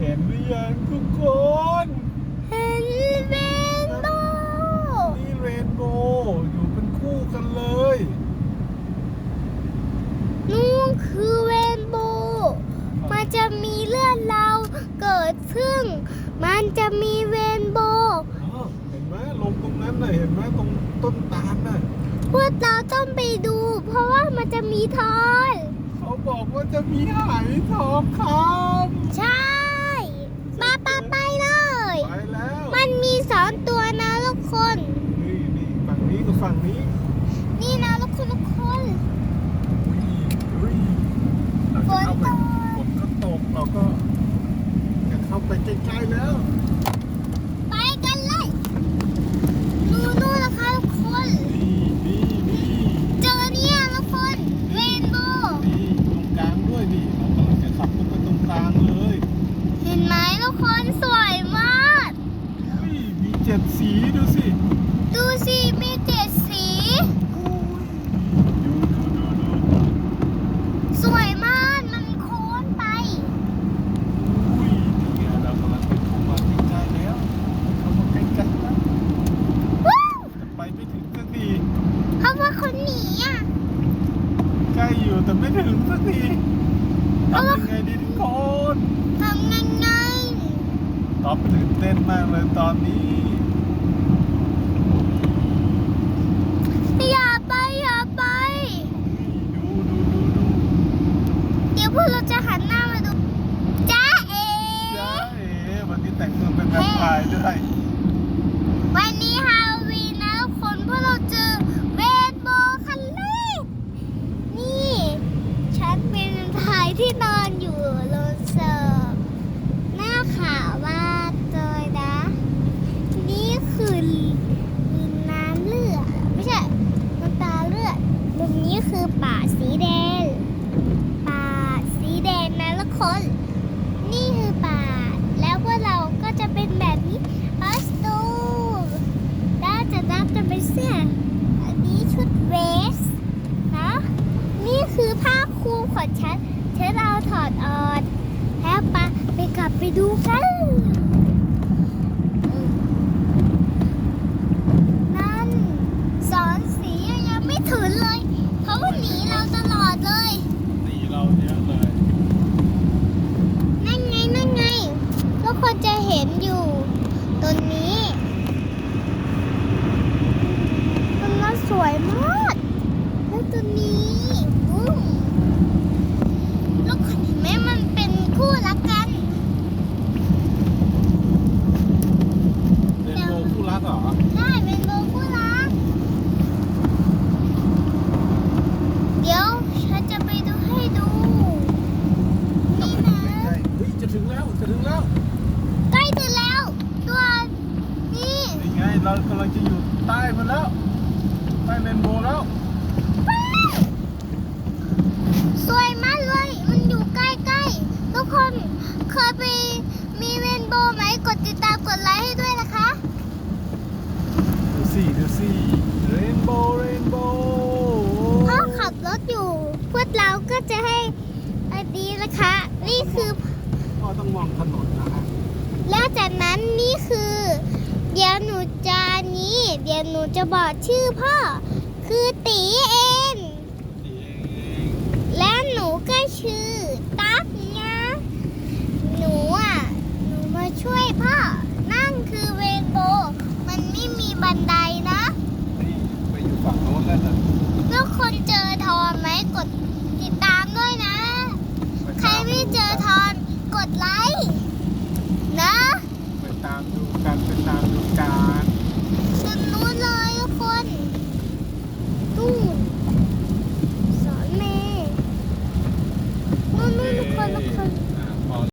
เห็นหรือยังทุกคน เห็นเรนโบว์นี่เรนโบว์อยู่เป็นคู่กันเลยนู่นคือเรนโบว์มันจะมีเลือดเราเกิดขึ้นมันจะมีเรนโบว์อ๋อเห็นไหมลงตรงนั้นน่ะเห็นไหมตรงต้นตาลน่ะพวกเราต้องไปดู เพราะว่ามันจะมีทอนเขาบอกว่าจะมีหายทองคใช่ปาปาไปเลยำไปแล้ว มันมีสองตัวนะทุกคน นี่นี่ ฝั่งนี้กับฝั่งนี้นี่นะทุกคนทุกคนอุ้ยอุ้ยเราจะเข้าไปฝนก็ตกเราก็จะเข้าไปใกล้ๆแล้ว ไปกันเลยดูนู่นนะคะทุกคนนี่นี่นี่เจอเนี่ยทุกคนเรนโบว์นี่ตรงกลางด้วยนี่เรากำลังจะขับขึ้นไปตรงกลางเลย เห็นไหมทุกคนสวยมากอุ้ยมีเจ็ดสีดูสิ ดูสิมีเจ็ดสี อุ้ยดูดูดูดู สวยมากมันโค้งไป อุ้ยนี่ไงเรากำลังจะเข้ามาใกล้ๆแล้วเข้ามาใกล้ๆแล้ว วู้ แต่ไปไม่ถึงสักที เพราะว่าคนหนีอะ ใกล้ อยู่แต่ไม่ถึงสักทีทำยังไงดีทุกคนทำยังไงตอบตื่นเต้นมากเลยตอนนี้อย่าไปอย่าไป ดูดูดูดูเดี๋ยวพวกเราจะหันหน้ามาดูจ้าเอ๋จ้าเอ๋วันนี้แต่งตัวเป็นแวมไพร์ด้วย วันนี้ฮาโลวีนนะทุกคนพวกเราเจอเรนโบว์คันแรกนี่ ฉันเป็นพายที่นอนอยู่โรงเสิร์ฟหน้าขาวมากเลยนะ นี่คือมีน้ำเลือด ไม่ใช่น้ำตาเลือดมุมนี้คือป่าสีแดง ป่าสีแดงนะละคนคือป่า แล้วพวกเราก็จะเป็นแบบนี้อัสตูด้านจะด้านจะเป็นเสื้อ อันนี้ชุดเวสนะนี่คือผ้าคลุมของฉัน ฉันเอาถอดออกแล้วปะไปกลับไปดูกันนั่นสอนสียังไม่ถึงเลยเพราะว่าหนีเราตลอดเลย ตีเราเนี่ย นั่นไง นั่นไง ทุกคนจะเห็นอยู่ตรงนี้ตรงนั้นสวยมาก แล้วตัวนี้บุ้มลูกคนเห็นไหมมันเป็นคู่รักกัน เรนโบว์คู่รักเหรอ ได้เป็นโบคู่รัก เดี๋ยวฉันจะไปดูให้ดู นี่นะ ใกล้ๆเฮ้ยจะถึงแล้ว จะถึงแล้วใกล้ถึงแล้วตัวนี่นี่ไงเรากำลังจะอยู่ใต้มันแล้ว ใต้เรนโบว์แล้ว สวยมากเลย มันอยู่ใกล้ๆ ทุกคนเคยไปมีเรนโบว์ไหม กดติดตามกดไลค์ให้ด้วยนะคะ ดูสิดูสิเรนโบว์เรนโบว์พ่อขับรถอยู่ พวกเราก็จะให้อันนี้นะคะ นี่คือ พ่อต้องมองถนนนะฮะแล้วจากนั้นนี่คือ เดี๋ยวหนูจะนี้ เดี๋ยวหนูจะบอกชื่อพ่อ คือตีเองนี่เองและหนูก็ชื่อตั๊กนะหนูอะ หนูมาช่วยพ่อ would like.